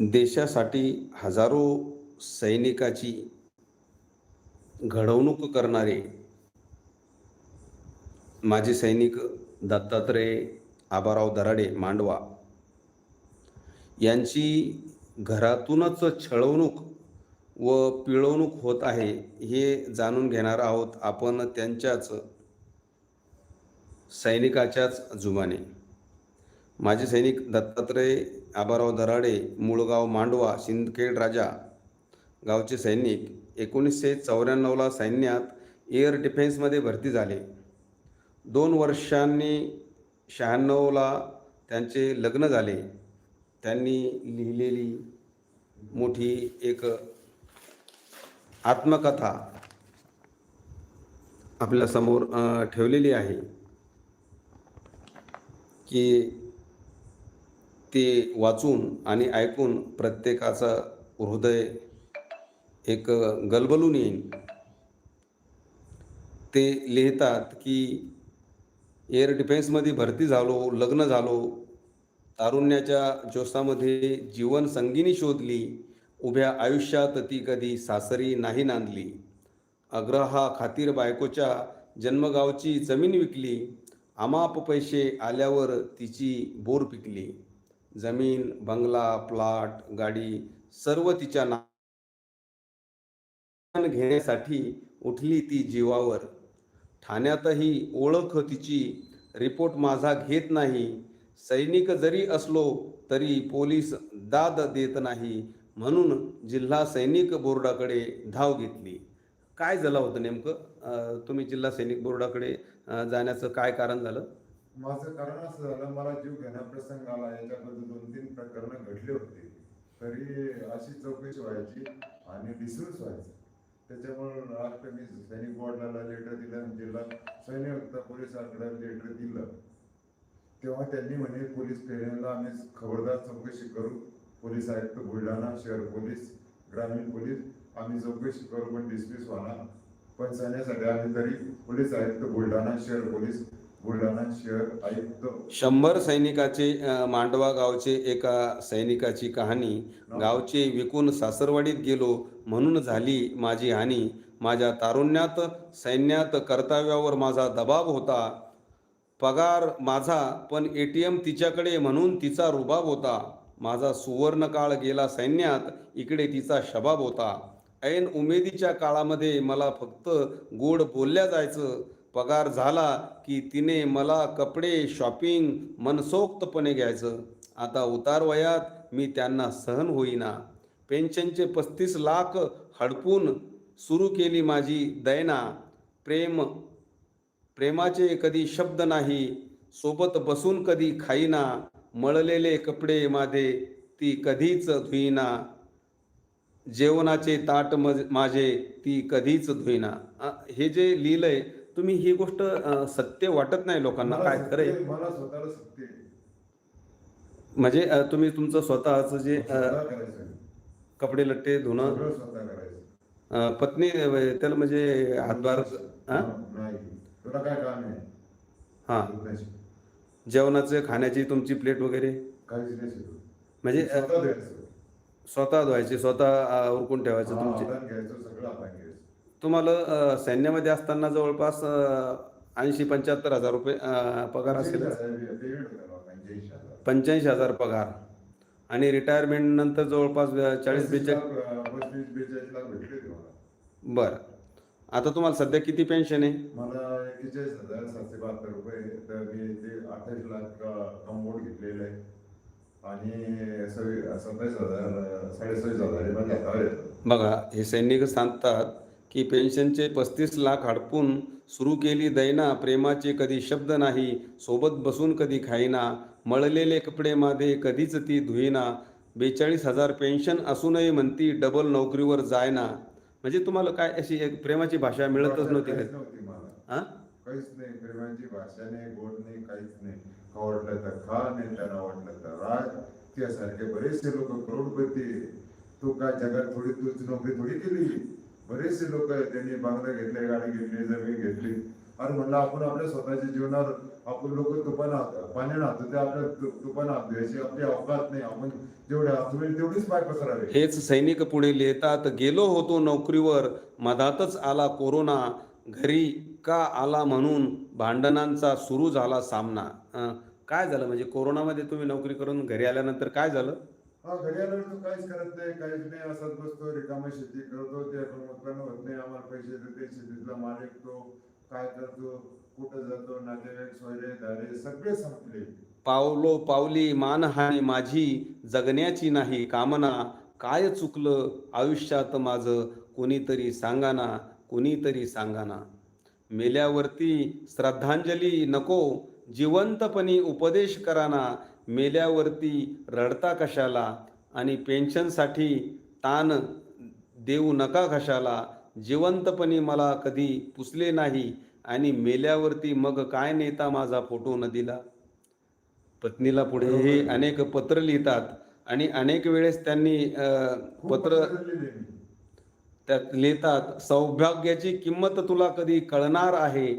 देशासाठी हजारो सैनिकाची घडवणूक करणारे माजी सैनिक दत्तात्रय आबाराव दराडे मांडवा यांची घरातूनच छळवणूक व पिळवणूक होत आहे हे जाणून घेणार आहोत आपण त्यांच्याच सैनिकाच्याच जुमाने. माजी सैनिक दत्तात्रय आबाराव दराडे मुळगाव मांडवा सिंदखेड राजा गावचे सैनिक एकोणीसशे चौऱ्याण्णवला सैन्यात एअर डिफेन्समध्ये भरती झाले. दोन वर्षांनी शहाण्णवला त्यांचे लग्न झाले. त्यांनी लिहिलेली मोठी एक आत्मकथा आपल्यासमोर समोर ठेवलेली आहे की ते वाचून आणि ऐकून प्रत्येकाचं हृदय एक गलबलून येईल ते लिहितात की एअर डिफेन्समध्ये भरती झालो लग्न झालो तारुण्याच्या जोशामध्ये जीवन संगिनी शोधली उभ्या आयुष्यात ती कधी सासरी नाही नांदली. अग्रहा खातीर बायकोच्या जन्मगावची जमीन विकली अमाप पैसे आल्यावर तिची बोर पिकली. जमीन बंगला प्लॉट गाडी सर्व तिच्या ना घेण्यासाठी उठली ती जीवावर. ठाण्यातही ओळख तिची रिपोर्ट माझा घेत नाही. सैनिक जरी असलो तरी पोलीस दाद देत नाही. म्हणून जिल्हा सैनिक बोर्डाकडे धाव घेतली. काय झालं होतं नेमकं? तुम्ही जिल्हा सैनिक बोर्डाकडे जाण्याचं काय कारण झालं? माझं कारण असं झालं मला जीव घेण्या प्रसंग आला याच्याबद्दल दोन तीन प्रकरण घडले होते. तरी अशी चौकशी व्हायची आणि डिसूस व्हायचं. त्याच्यामुळे राष्ट्र मी सैनिक बोर्डाला लेटर दिलं आणि जिल्हा सैनिक पोलिसांकडे लेटर दिलं. तेव्हा त्यांनी म्हणे पोलीस स्टेशनला आम्ही खबरदार चौकशी करू. पोलीस आयुक्त बुलढाणा शहर पोलीस ग्रामीण पोलीस आम्ही चौकशी करू पण डिसमिस होणार पण सैन्यासाठी आम्ही तरी पोलीस आयुक्त बुलढाणा शहर पोलीस बुलढाणा शहर आयुक्त शंभर सैनिकाचे अं, मांडवा गावचे एका सैनिकाची कहाणी गावचे विकून सासरवाडीत गेलो म्हणून झाली माझी हानी. माझ्या तारुण्यात सैन्यात कर्तव्यावर माझा दबाव होता. पगार माझा पण ए टी एम तिच्याकडे म्हणून तिचा रुबाब होता. माझा सुवर्ण काळ गेला सैन्यात इकडे तिचा शबाब होता. ऐन उमेदीच्या काळामध्ये मला फक्त गोड बोलल्या जायचं. पगार झाला की तिने मला कपडे शॉपिंग मनसोक्तपणे घ्यायचं. आता उतार वयात मी त्यांना सहन होईना. पेन्शनचे पस्तीस लाख हडपून सुरू केली माझी दैना. प्रेम प्रेमाचे कधी शब्द नाही सोबत बसून कधी खाईना. मळलेले कपडे माझे ती कधीच धुईना. जेवणाचे ताट मज माझे ती कधीच धुईना. हे जे लिहिलं आहे तुम्ही ही गोष्ट अ, सत्य वाटत नाही लोकांना मला काय खरंय सत्य- मला स्वतःला सत्य आहे. म्हणजे अ, तुम्ही तुमचं स्वतःच जे अ, स्वतः करायचं कपडे लट्टे धुणं सगळं स्वतः करायचं अ, पत्नी अ, त्याला म्हणजे हातभार हा? नाही तुला काय काम आहे? हा. जेवणाचं. खाण्याची तुमची प्लेट वगैरे? काहीच नाही शिकवत. म्हणजे अ, स्वतः द्यायचं. स्वतः धुवायचे स्वतः अ, उरकून ठेवायचं हा, तुमचे. हाताने घ्यायचं सगळं हाताने घ्यायचं. तुम्हाला सैन्यामध्ये असताना जवळपास ऐंशी पंच्याहत्तर हजार रुपये पगार असेल. पंच्याऐंशी हजार पगार. आणि रिटायरमेंट नंतर जवळपास चाळीस बेचाळीस बरं. आता तुम्हाला सध्या किती पेन्शन आहे? मला हजार सातशे बहात्तर रुपये तर मी ते अठ्ठावीस लाख कंपाऊंड घेतलेलं आहे. आणि सव्वी सत्तावीस हजार साडेसव्वीस हजार बघा हे सैनिक सांगतात की पेन्शनचे पस्तीस लाख हडपून सुरू केली दैना प्रेमाचे कधी शब्द नाही सोबत बसून कधी खाईना मळलेले कपडे मादे कधीच ती धुईना बेचाळीस हजार पेन्शन असूनही म्हणती डबल नोकरीवर जायना. म्हणजे तुम्हाला काय अशी एक प्रेमाची भाषा मिळतच नव्हती हां काहीच नाही प्रेमाची भाषा नाही गोड नाही काहीच नाही. आवडलं तर खा नाही त्यांना आवडलं तर राज त्यासारखे बरेचसे लोक करोडपती. तू काय जगात थोडी तूच नोकरी थोडी केली? बरेचसे लोक आहेत त्यांनी बांगला घेतले गाडी घेतली जमीन घेतली. अरे म्हणलं आपण आपल्या स्वतःच्या जीवनावर आपण लोक तुपानं पाण्यानं हात ते आपल्या तुपानं हात द्यायची आपली अवकात नाही. आपण जेवढे हात होईल तेवढीच पाय पसरावे. हेच सैनिक पुढे लिहितात गेलो होतो नोकरीवर मधातच आला कोरोना घरी का आला म्हणून भांडणांचा सुरू झाला सामना. काय झालं? म्हणजे कोरोनामध्ये तुम्ही नोकरी करून घरी आल्यानंतर काय झालं? हा घरी आल्यावर तो काहीच करत नाही काहीच नाही. असंच बसतो रिकामा शेती करतो ते मला पैसे देते शेतीतला माल ऐकतो काय करतो कुठं जातो नातेवाईक सोयरे धारे सगळे संपले. पावलो पावली मानहानी माझी जगण्याची नाही कामना काय चुकलं आयुष्यात माझं कोणीतरी सांगाना कोणीतरी सांगाना. मेल्यावरती श्रद्धांजली नको जिवंतपणी उपदेश कराना मेल्यावरती रडता कशाला आणि पेन्शनसाठी ताण देऊ नका कशाला जिवंतपणी मला कधी पुसले नाही आणि मेल्यावरती मग काय नेता माझा फोटो नदीला पत्नीला पुढे हे अनेक पत्र लिहितात आणि अनेक वेळेस त्यांनी पत्र. त्यात लिहितात सौभाग्याची किंमत तुला कधी कळणार आहे?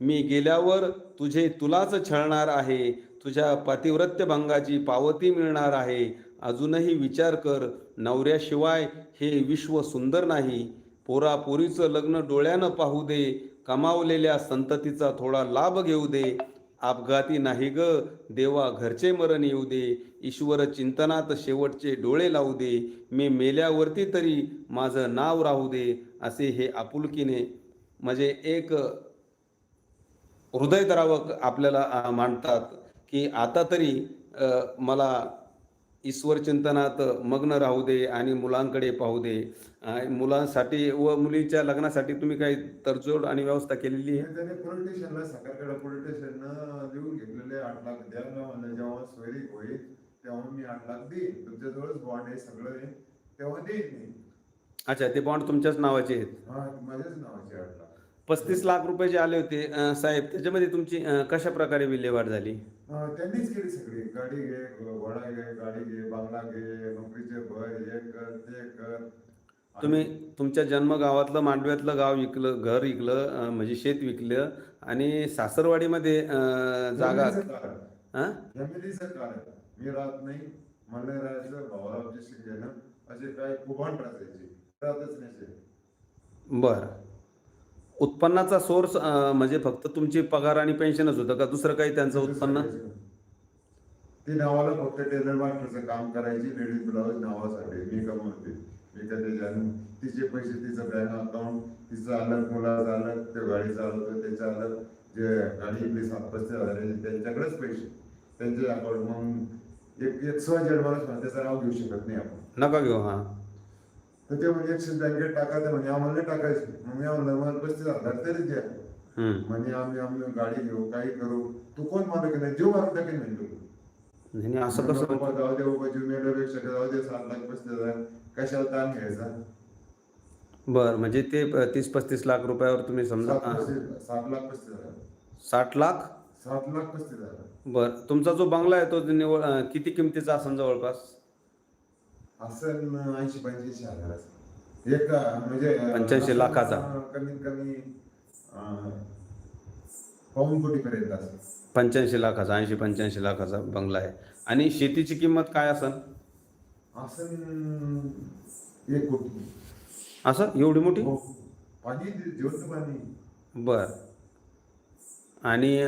मी गेल्यावर तुझे तुलाच छळणार आहे. तुझ्या पातिव्रत्य भंगाची पावती मिळणार आहे. अजूनही विचार कर नवऱ्याशिवाय हे विश्व सुंदर नाही. पोरापोरीचं लग्न डोळ्यानं पाहू दे कमावलेल्या संततीचा थोडा लाभ घेऊ दे. अपघाती नाही ग देवा घरचे मरण येऊ दे. ईश्वर चिंतनात शेवटचे डोळे लावू दे. मी मेल्यावरती तरी माझं नाव राहू दे असे हे आपुलकीने म्हणजे एक हृदयद्रावक आपल्याला मांडतात की आता तरी मला ईश्वर चिंतनात मग्न राहू दे आणि मुलांकडे पाहू दे. मुलांसाठी व मुलीच्या लग्नासाठी तुम्ही काही तरजोड आणि व्यवस्था केलेली आहे? त्याने पोलीस स्टेशनला पोलीस स्टेशननं लिहून घेतलेले आठ लाख द्या जेव्हा सोयरी होईल तेव्हा मी आठ लाख देईन. तुमच्याजवळच बॉन्ड आहे सगळं आहे. तेव्हा देईन मी. अच्छा ते बॉन्ड तुमच्याच नावाचे आहेत. माझ्याच नावाचे आठ लाख. पस्तीस लाख रुपये जे आले होते अ, साहेब त्याच्यामध्ये तुमची अ, कशा प्रकारे विल्हेवाट झाली? त्यांनीच केली सगळी. गाडी घे घोडा घे गाडी घे बांगला घे नोकरीचे भर हे कर ते कर. तुम्ही तुमच्या जन्मगावातलं मांडव्यातलं गाव विकलं घर विकलं अ, म्हणजे शेत विकलं आणि सासरवाडीमध्ये अ, जागा फॅमिलीचं कारण हां मी राहत नाही मला राहायचं भावारावची शिंदेनं असे काय कुभांड राहायचे. राहतच नाही बर. उत्पन्नाचा सोर्स म्हणजे फक्त तुमची पगार आणि पेन्शनच होतं का? दुसरं काही त्यांचं उत्पन्न? ती नावाला फक्त टेलर मास्टरचं काम करायची लेडीज ब्लाऊज नावासाठी मी कमवते मी त्याच्यानं तिचे पैसे तिचं बँक अकाउंट तिचं अलग मुलाचं अलग ते गाडी चालवतो त्याचं अलग जे गाडी आपली सात पस्तीस हजाराची त्यांच्याकडेच पैसे. त्यांचे अकाउंट मग एक एक सहा जेड माणूस म्हणते त्याचं नाव घेऊ शकत नाही आपण. नका घेऊ हां. तर ते म्हणजे एकशे बँकेत टाकायचं म्हणजे आम्हाला नाही टाकायचे. मग मी म्हणलं मला पस्तीस हजार तरी द्या. हम्म. म्हणे आम्ही आम्ही गाडी घेऊ काही करू. तू कोण मालक नाही जीव मारून नाही नाही, असं कसं जाऊ दे बाबा जीव जाऊ दे सात लाख पस्तीस हजार कशाला ताण घ्यायचा? बर म्हणजे ते तीस पस्तीस लाख रुपयावर तुम्ही समजा सात लाख पस्तीस हजार साठ लाख? सात लाख पस्तीस हजार बर तुमचा जो बंगला आहे तो निवड किती किमतीचा असेल जवळपास? असं ऐंशी पंच्याऐंशी हजाराचा एक म्हणजे 85 लाखाचा. कमीत कमी अं, पाऊण कोटी पर्यंत असं. पंच्याऐंशी लाखाचा ऐंशी पंच्याऐंशी लाखाचा बंगला आहे. आणि शेतीची किंमत काय असेल असं एक कोटी. असं? एवढी मोठी? हो. पाणी बर. आणि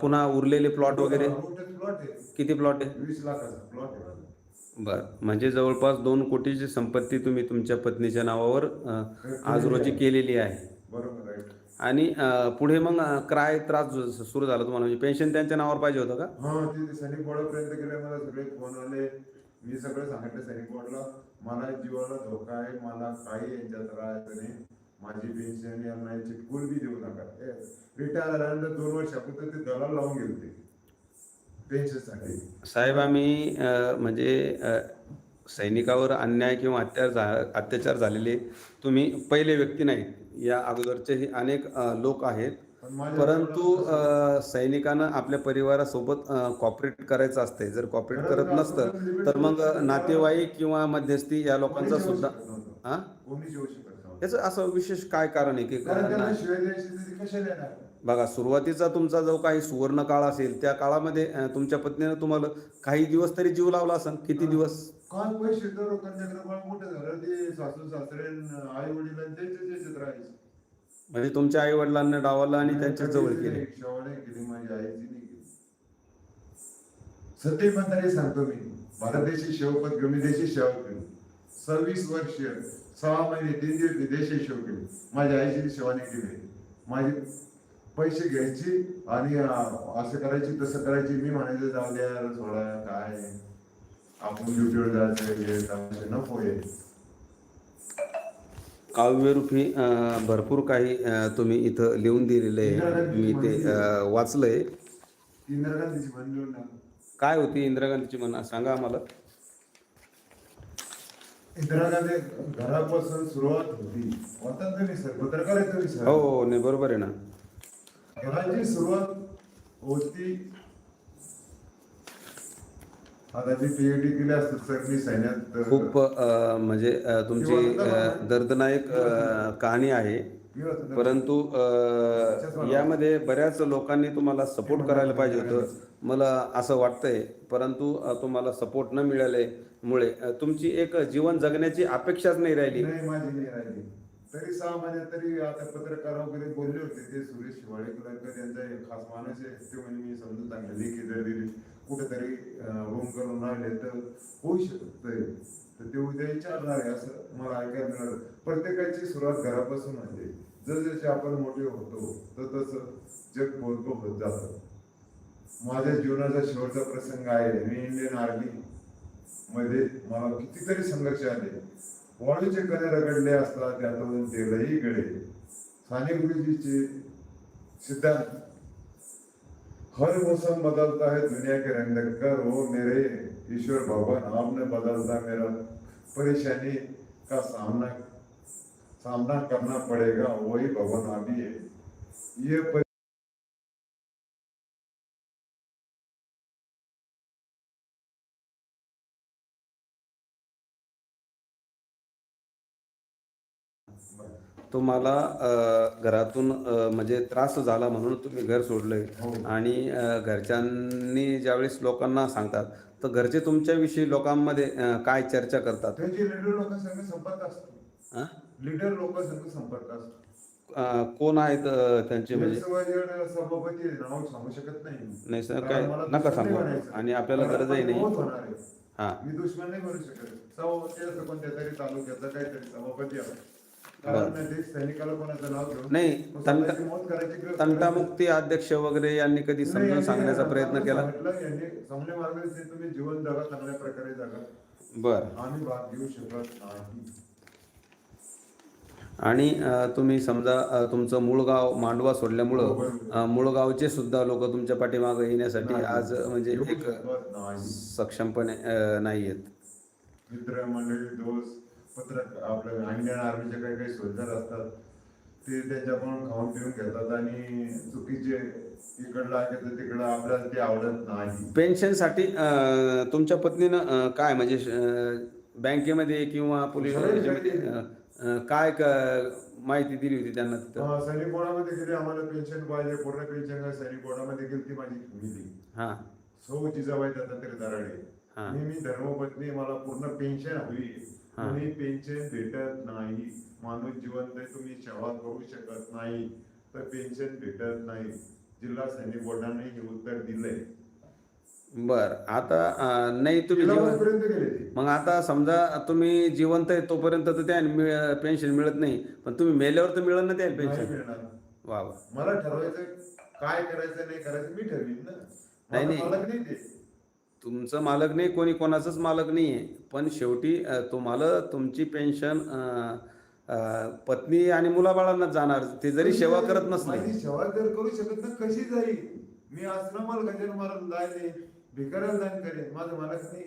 पुन्हा उरलेले प्लॉट वगैरे? प्लॉट आहे. किती प्लॉट आहे? वीस लाखाचा प्लॉट आहे. बर. म्हणजे जवळपास दोन कोटीची संपत्ती तुम्ही तुमच्या पत्नीच्या नावावर आज रोजी केलेली आहे. बरोबर आहे. आणि पुढे मग काय त्रास सुरू झाला तुम्हाला. म्हणजे पेन्शन त्यांच्या नावावर पाहिजे होतं का? हा ते सैनिक बोर्डापर्यंत गेले मला सगळे फोन आले. मी सगळं सांगितलं सैनिक बोर्डला मला जीवाला धोका आहे मला काही यांच्यात राहायचं नाही. माझी पेन्शन यांना चिटकून बी देऊ नका. रिटायर झाल्यानंतर दोन वर्षापर्यंत ते दलाल लावून गेले साहेब आम्ही म्हणजे सैनिकावर अन्याय किंवा अत्याचार झा अत्याचार झालेले तुम्ही पहिले व्यक्ती नाहीत. या अगोदरचेही अनेक लोक आहेत. परंतु सैनिकानं आपल्या परिवारासोबत कॉपरेट करायचं असते जर कॉपरेट करत नसतं तर मग नातेवाईक किंवा मध्यस्थी या लोकांचा सुद्धा. हा याचं असं विशेष काय कारण आहे की बघा सुरुवातीचा तुमचा जो काही सुवर्ण काळ असेल त्या काळामध्ये तुमच्या पत्नीनं तुम्हाला काही दिवस तरी जीव लावला असेल? किती दिवस? काय पैसे मोठं झालं. ते सासू सासरे आई म्हणजे तुमच्या आई वडिलांना डावलं आणि त्यांच्या जवळ केले. शेवाने केली. माझी आईची नाही केली. सत्य म्हणताना सांगतो मी. भारतदेशी शेवपत गमी सेवा केली. सव्वीस वर्ष सहा महिने तीन दिवस विदेशी सेवा केली. माझ्या आईची सेवा केली. माझी पैसे घ्यायची आणि असं करायची तसं करायची. मी म्हणायचं जाऊ द्या सोडा काय आपण ड्युटीवर जायचं नको हे. काव्यरूपी भरपूर काही तुम्ही इथं लिहून दिलेलं आहे. मी ते वाचलंय. इंदिरा गांधीची म्हणली ना काय होती इंदिरा गांधीची म्हणा? सांगा आम्हाला. इंदिरा गांधी घरापासून सुरुवात होती. होतात हो हो नाही बरोबर आहे ना. घराची सुरुवात होती. जी पीएचडी केली मी सैन्यात खूप अं, म्हणजे अं, तुमची अं, दर्दनायक अं, कहाणी आहे. परंतु अं, यामध्ये बऱ्याच लोकांनी तुम्हाला सपोर्ट करायला पाहिजे होतं. मला असं वाटतंय परंतु अं, तुम्हाला सपोर्ट न मिळाल्यामुळे अं, तुमची एक जीवन जगण्याची अपेक्षाच नाही राहिली. नाही माझी नाही राहिली. तरी सहा तरी आता पत्रकार वगैरे बोलले होते ते सुरेश शिवाळेकर त्यांचा एक खास माणूस आहे. ते म्हणजे मी समजून सांगितले की जर कुठेतरी रूम करून राहिले तर होऊ शकत तर ते उद्या विचारणार आहे असं मला ऐकायला मिळालं. प्रत्येकाची सुरुवात घरापासून आहे. जसजसे आपण मोठे होतो तर तसं जग बोलतो होत जातं. माझ्या जीवनाचा शेवटचा प्रसंग आहे. मी इंडियन आर्मी मध्ये मला कितीतरी संघर्ष आले. वाळूचे कणे रगडले असतात त्यातून तेलही गळे साने गुरुजीचे सिद्धांत, हर मौसम बदलता है दुनिया के रंग कर हो मेरे ईश्वर भगवान आपने बदलता मेरा परेशानी का सामना सामना करना पड़ेगा, वही भगवान अभी है। ये तुम्हाला घरातून म्हणजे त्रास झाला म्हणून तुम्ही घर सोडलंय. हो. आणि घरच्यांनी ज्यावेळेस लोकांना सांगतात तर घरचे तुमच्याविषयी लोकांमध्ये काय चर्चा करतात? लिडर लोकांसंग संपर्क असतो. कोण आहेत त्यांचे म्हणजे? सभापती नाव सांगू शकत नाही. सर, काय- नका सांगू. आणि आपल्याला गरजही नाही. हा. मी दुश्मन नाही बनू शकत. कोणत्या तरी तालुक्याचा काहीतरी सभापती आहे. सैनिकाला कोणाचं नाव घेऊन नाही मग तंटा स्वतःची मौत करायची गरज तंटामुक्ती अध्यक्ष वगैरे यांनी कधी समजून सांगण्याचा प्रयत्न केला? सांगितलं, यांनी चांगल्या मार्गाने तुम्ही जीवन जगा चांगल्या प्रकारे जगा. बर. आम्ही भाग घेऊ शकत नाही. आणि अं, तुम्ही समजा अं, तुमचं मूळ गाव मांडवा सोडल्यामुळं अं, मूळ गावचे सुद्धा लोक तुमच्या पाठीमागे येण्यासाठी. आज अं, म्हणजे येऊ एक शकत नाही सक्षमपणे नाही आहेत मित्र मंडळी दोस्त पत्रक आपल्या इंडियन आर्मीचे काही काही सोल्जर असतात ते त्यांच्याकडून खाऊन पिऊन घेतात आणि चुकीचे इकडलं ऐकायचं तिकडं आपल्याला ते आवडत नाही. पेन्शनसाठी अं, तुमच्या पत्नीनं अं, काय म्हणजे अं, बँकेमध्ये किंवा पोलीस याच्यामध्ये, अं, अं, काय क- माहिती दिली होती त्यांना तिथं? अं, सैनिक बोर्डामध्ये गेली आम्हाला पेन्शन पाहिजे पूर्ण पेन्शन आहे सैनिक बोर्डामध्ये गेली ती माझी फॅमिली हां. सौ जिजाबाई दत्तात्रय दराडे. हा. मी मी धर्मपत्नी मला पूर्ण पेन्शन हवी आणि पेन्शन भेटत नाही माणूस जिवंत तुम्ही सेवा करू शकत नाही तर पेन्शन भेटत नाही. जिल्हा सैनिक बोर्डाने हे उत्तर दिलंय. बर आता अं, नाही तुम्ही जीवन पर्यंत गेले ते? मग आता समजा तुम्ही जिवंत आहे तोपर्यंत तर त्या पेन्शन मिळत नाही. पण तुम्ही मेल्यावर तर ना त्या नाही पेन्शन? मिळणार. वा वा. मला ठरवायचं काय करायचं नाही करायचं मी ठरवीन ना. नाही, माझा नाही. मालक नाही ते. तुमचं मालक नाही कोणी कोणाचंच मालक नाही आहे पण शेवटी तुम्हाला तुमची पेन्शन पत्नी आणि मुलाबाळांनाच जाणार. ते जरी सेवा करत नसले. माझी सेवा जर करू शकत ना कशी जाईल? मी आश्रमाला गजर मारून जायले भिकाऱ्याला दान करेन. माझं मालक नाही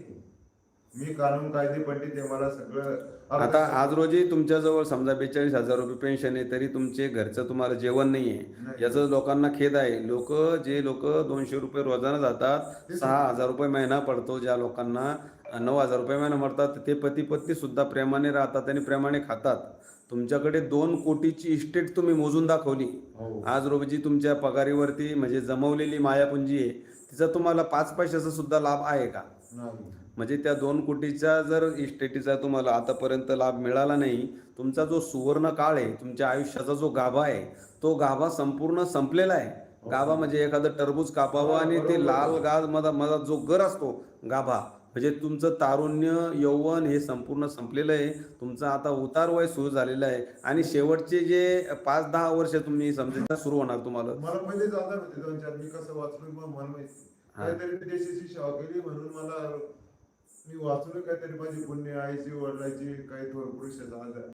मी कानून कायदे पंडित आहे मला सगळं आता आज रोजी तुमच्याजवळ समजा बेचाळीस हजार रुपये पेन्शन आहे तरी तुमचे घरचं तुम्हाला जेवण नाही आहे. याचं लोकांना खेद आहे. लोक जे लोक दोनशे रुपये रोजानं जातात सहा हजार रुपये महिना पडतो ज्या लोकांना नऊ हजार रुपये महिना मरतात ते पती पत्नी सुद्धा प्रेमाने राहतात आणि प्रेमाने खातात. तुमच्याकडे दोन कोटीची इस्टेट तुम्ही मोजून दाखवली. हो. आज रोजी तुमच्या पगारीवरती म्हणजे जमवलेली मायापुंजी आहे तिचा तुम्हाला पाच पैशाचा सुद्धा लाभ आहे का. म्हणजे त्या दोन कोटीचा जर इस्टेटीचा तुम्हाला आतापर्यंत लाभ मिळाला नाही तुमचा जो सुवर्ण काळ आहे तुमच्या आयुष्याचा जो गाभा आहे तो गाभा संपूर्ण संपलेला आहे. गाभा म्हणजे एखादं टरबूज कापावं आणि ते लाल गाज मधा मधात जो गर असतो गाभा. म्हणजे तुमचं तारुण्य यौवन हे संपूर्ण संपलेलं आहे. तुमचं आता उतार वय सुरू झालेलं आहे. आणि शेवटचे जे पाच दहा वर्ष तुम्ही समजा सुरू होणार तुम्हाला. मला मी वाचलो काहीतरी माझी पुण्य आईची वडिलाची काही थोर पुरुषाचा आधार